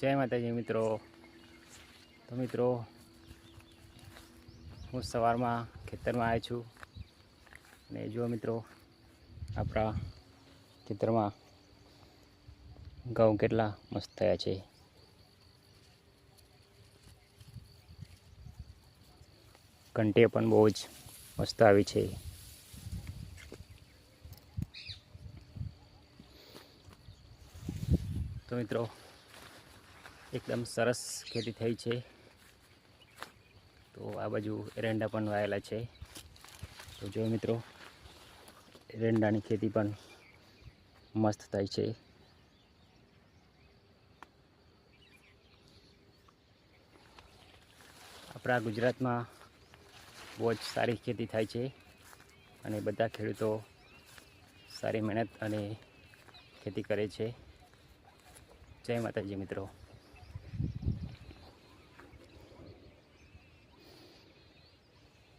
જય માતાજી, મિત્રો. તો મિત્રો, હું સવારમાં ખેતરમાં આવ્યો છું. અને જુઓ મિત્રો, આપણા ખેતરમાં ઘઉં કેટલા મસ્ત થયા છે. ઘંટી પણ બહુ જ મસ્ત આવી છે. તો મિત્રો એકદમ સરસ ખેતી થઈ છે. તો આ બાજુ એરંડા પણ વાયેલા છે. તો જો મિત્રો એરંડાની ખેતી પણ મસ્ત થાય છે. આપણા ગુજરાતમાં બહુ જ સારી ખેતી થાય છે અને બધા ખેડૂતો સારી મહેનત અને ખેતી કરે છે. જય માતાજી મિત્રો.